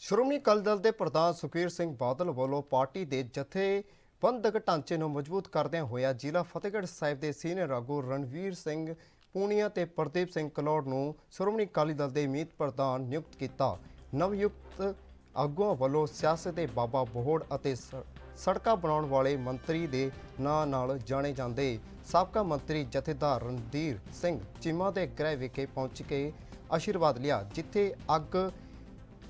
ਸ਼੍ਰੋਮਣੀ ਅਕਾਲੀ ਦਲ ਦੇ ਪ੍ਰਧਾਨ ਸੁਖਬੀਰ ਸਿੰਘ ਬਾਦਲ ਵੱਲੋਂ ਪਾਰਟੀ ਦੇ ਜਥੇਬੰਦਕ ਢਾਂਚੇ ਨੂੰ ਮਜ਼ਬੂਤ ਕਰਦਿਆਂ ਹੋਇਆ ਜ਼ਿਲ੍ਹਾ ਫਤਿਹਗੜ੍ਹ ਸਾਹਿਬ ਦੇ ਸੀਨੀਅਰ ਆਗੂ ਰਣਵੀਰ ਸਿੰਘ ਪੂਨੀਆ ਤੇ ਪ੍ਰਦੀਪ ਸਿੰਘ ਕਲੌੜ ਨੂੰ ਸ਼੍ਰੋਮਣੀ ਅਕਾਲੀ ਦਲ ਦੇ ਮੀਤ ਪ੍ਰਧਾਨ ਨਿਯੁਕਤ ਕੀਤਾ। ਨਵਯੁਕਤ ਆਗੂਆਂ ਵੱਲੋਂ ਸਿਆਸਤ ਦੇ ਬਾਬਾ ਬੋਹੜ ਅਤੇ ਸੜਕਾਂ ਬਣਾਉਣ ਵਾਲੇ ਮੰਤਰੀ ਦੇ ਨਾਂ ਨਾਲ ਜਾਣੇ ਜਾਂਦੇ ਸਾਬਕਾ ਮੰਤਰੀ ਜਥੇਦਾਰ ਰਣਧੀਰ ਸਿੰਘ ਚੀਮਾ ਦੇ ਗ੍ਰਹਿ ਵਿਖੇ ਪਹੁੰਚ ਕੇ ਆਸ਼ੀਰਵਾਦ ਲਿਆ, ਜਿੱਥੇ ਅੱਗ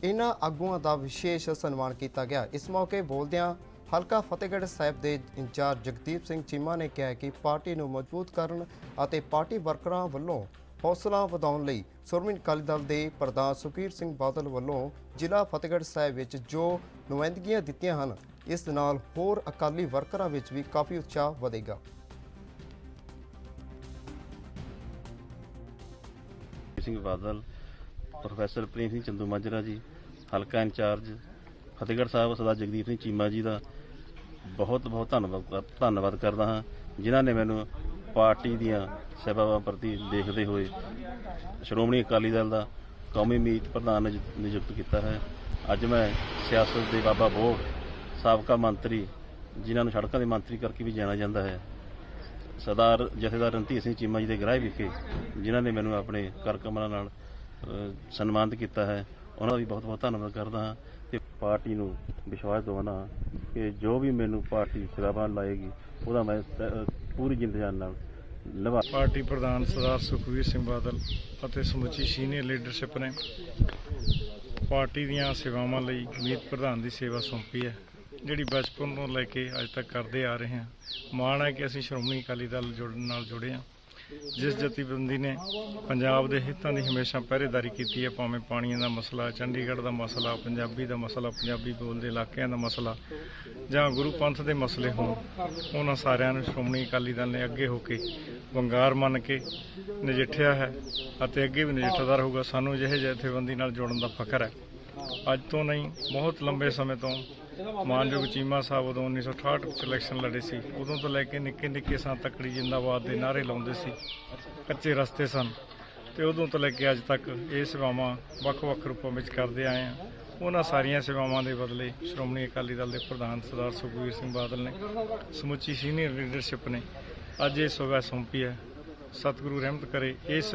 ਇਹਨਾਂ ਆਗੂਆਂ ਦਾ ਵਿਸ਼ੇਸ਼ ਸਨਮਾਨ ਕੀਤਾ ਗਿਆ। ਇਸ ਮੌਕੇ ਬੋਲਦਿਆਂ ਹਲਕਾ ਫਤਿਹਗੜ੍ਹ ਸਾਹਿਬ ਦੇ ਇੰਚਾਰਜ ਜਗਦੀਪ ਸਿੰਘ ਚੀਮਾ ਨੇ ਕਿਹਾ ਕਿ ਪਾਰਟੀ ਨੂੰ ਮਜ਼ਬੂਤ ਕਰਨ ਅਤੇ ਪਾਰਟੀ ਵਰਕਰਾਂ ਵੱਲੋਂ ਹੌਸਲਾ ਵਧਾਉਣ ਲਈ ਸ਼੍ਰੋਮਣੀ ਅਕਾਲੀ ਦਲ ਦੇ ਪ੍ਰਧਾਨ ਸੁਖਬੀਰ ਸਿੰਘ ਬਾਦਲ ਵੱਲੋਂ ਜ਼ਿਲ੍ਹਾ ਫਤਿਹਗੜ੍ਹ ਸਾਹਿਬ ਵਿੱਚ ਜੋ ਨੁਮਾਇੰਦਗੀਆਂ ਦਿੱਤੀਆਂ ਹਨ, ਇਸ ਨਾਲ ਹੋਰ ਅਕਾਲੀ ਵਰਕਰਾਂ ਵਿੱਚ ਵੀ ਕਾਫੀ ਉਤਸ਼ਾਹ ਵਧੇਗਾ। ਸਿੰਘ ਬਾਦਲ ਪ੍ਰੋਫੈਸਰ ਪ੍ਰੇਮ ਸਿੰਘ ਚੰਦੂ ਮਾਜਰਾ ਜੀ, ਹਲਕਾ ਇੰਚਾਰਜ, ਫਤਿਹਗੜ੍ਹ ਸਾਹਿਬ ਸਰਦਾਰ ਜਗਦੀਪ ਸਿੰਘ ਚੀਮਾ ਜੀ ਦਾ ਬਹੁਤ ਬਹੁਤ ਧੰਨਵਾਦ ਧੰਨਵਾਦ ਕਰਦਾ ਹਾਂ, ਜਿਨ੍ਹਾਂ ਨੇ ਮੈਨੂੰ ਪਾਰਟੀ ਦੀਆਂ ਸੇਵਾਵਾਂ ਪ੍ਰਤੀ ਦੇਖਦੇ ਹੋਏ ਸ਼੍ਰੋਮਣੀ ਅਕਾਲੀ ਦਲ ਦਾ ਕੌਮੀ ਮੀਤ ਪ੍ਰਧਾਨ ਨਿਯੁ- ਨਿਯੁਕਤ ਕੀਤਾ ਹੈ। ਅੱਜ ਮੈਂ ਸਿਆਸਤ ਦੇ ਬਾਬਾ ਬੋੜ ਸਾਬਕਾ ਮੰਤਰੀ, ਜਿਨ੍ਹਾਂ ਨੂੰ ਸੜਕਾਂ ਦੇ ਮੰਤਰੀ ਕਰਕੇ ਵੀ ਜਾਣਿਆ ਜਾਂਦਾ ਹੈ, ਸਰਦਾਰ ਜਥੇਦਾਰ ਰਣਧੀਰ ਸਿੰਘ ਚੀਮਾ ਜੀ ਦੇ ਗ੍ਰਹਿ ਵਿਖੇ, ਜਿਨ੍ਹਾਂ ਨੇ ਮੈਨੂੰ ਆਪਣੇ ਕਰ ਕਮਰਾਂ ਨਾਲ ਸਨਮਾਨਿਤ ਕੀਤਾ ਹੈ। ਉਹਨਾਂ ਦਾ ਵੀ ਬਹੁਤ ਬਹੁਤ ਧੰਨਵਾਦ ਕਰਦਾ ਹਾਂ ਤੇ ਪਾਰਟੀ ਨੂੰ ਵਿਸ਼ਵਾਸ ਦਿਵਾਉਣਾ ਕਿ ਜੋ ਵੀ ਮੈਨੂੰ ਪਾਰਟੀ ਸੇਵਾਵਾਂ ਲਾਏਗੀ, ਉਹਦਾ ਮੈਂ ਪੂਰੀ ਜਿੰਦਜਾਨ ਨਾਲ ਨਿਭਾ ਪਾਰਟੀ ਪ੍ਰਧਾਨ ਸਰਦਾਰ ਸੁਖਬੀਰ ਸਿੰਘ ਬਾਦਲ ਅਤੇ ਸਮੁੱਚੀ ਸੀਨੀਅਰ ਲੀਡਰਸ਼ਿਪ ਨੇ ਪਾਰਟੀ ਦੀਆਂ ਸੇਵਾਵਾਂ ਲਈ ਮੀਤ ਪ੍ਰਧਾਨ ਦੀ ਸੇਵਾ ਸੌਂਪੀ ਹੈ, ਜਿਹੜੀ ਬਚਪਨ ਤੋਂ ਲੈ ਕੇ ਅੱਜ ਤੱਕ ਕਰਦੇ ਆ ਰਹੇ ਹਾਂ। ਮਾਣ ਹੈ ਕਿ ਅਸੀਂ ਸ਼੍ਰੋਮਣੀ ਅਕਾਲੀ ਦਲ ਜੁੜਨ ਨਾਲ ਜੁੜੇ ਹਾਂ। ਜਿਸ ਜਥੇਬੰਦੀ ਨੇ ਪੰਜਾਬ ਦੇ ਹਿੱਤਾਂ ਦੀ ਹਮੇਸ਼ਾ ਪਹਿਰੇਦਾਰੀ ਕੀਤੀ ਹੈ, ਭਾਵੇਂ ਪਾਣੀਆਂ ਦਾ ਮਸਲਾ, ਚੰਡੀਗੜ੍ਹ ਦਾ ਮਸਲਾ, ਪੰਜਾਬੀ ਦਾ ਮਸਲਾ, ਪੰਜਾਬੀ ਬੋਲਦੇ ਇਲਾਕਿਆਂ ਦਾ ਮਸਲਾ, ਜਾਂ ਗੁਰੂ ਪੰਥ ਦੇ ਮਸਲੇ ਹੋਣ, ਉਹਨਾਂ ਸਾਰਿਆਂ ਨੂੰ ਸ਼੍ਰੋਮਣੀ ਅਕਾਲੀ ਦਲ ਨੇ ਅੱਗੇ ਹੋ ਕੇ ਵੰਗਾਰ ਮੰਨ ਕੇ ਨਜਿੱਠਿਆ ਹੈ ਅਤੇ ਅੱਗੇ ਵੀ ਨਜਿੱਠਦਾ ਰਹੂਗਾ। ਸਾਨੂੰ ਅਜਿਹੇ ਜਥੇਬੰਦੀ ਨਾਲ ਜੁੜਨ ਦਾ ਫਖਰ ਹੈ। ਅੱਜ ਤੋਂ ਨਹੀਂ, ਬਹੁਤ ਲੰਬੇ ਸਮੇਂ ਤੋਂ ਮਾਨਯੋਗ ਚੀਮਾ ਸਾਹਿਬ ਉਦੋਂ 1968 ਵਿੱਚ ਇਲੈਕਸ਼ਨ ਲੜੇ ਸੀ। ਉਦੋਂ ਤੋਂ ਲੈ ਕੇ ਨਿੱਕੇ ਨਿੱਕੇ ਸਾਂ ਤੱਕੜੀ ਜਿੰਦਾਬਾਦ ਦੇ ਨਾਰੇ ਲਾਉਂਦੇ ਸੀ। ਕੱਚੇ ਰਸਤੇ ਸਨ। ਤੇ ਉਦੋਂ ਤੋਂ ਲੈ ਕੇ ਅੱਜ ਤੱਕ ਇਹ ਸੇਵਾਵਾਂ ਵੱਖ-ਵੱਖ ਰੂਪਾਂ ਵਿੱਚ ਕਰਦੇ ਆਏ ਹਾਂ। ਉਹਨਾਂ ਸਾਰੀਆਂ ਸੇਵਾਵਾਂ ਦੇ ਬਦਲੇ ਸ਼੍ਰੋਮਣੀ ਅਕਾਲੀ ਦਲ ਦੇ ਪ੍ਰਧਾਨ ਸਰਦਾਰ ਸੁਖਬੀਰ ਸਿੰਘ ਬਾਦਲ ਨੇ, ਸਮੁੱਚੀ ਸੀਨੀਅਰ ਲੀਡਰਸ਼ਿਪ ਨੇ ਅੱਜ ਇਹ ਸੇਵਾ ਸੌਂਪੀ ਹੈ। ਸਤਿਗੁਰੂ ਰਹਿਮਤ ਕਰੇ ਇਸ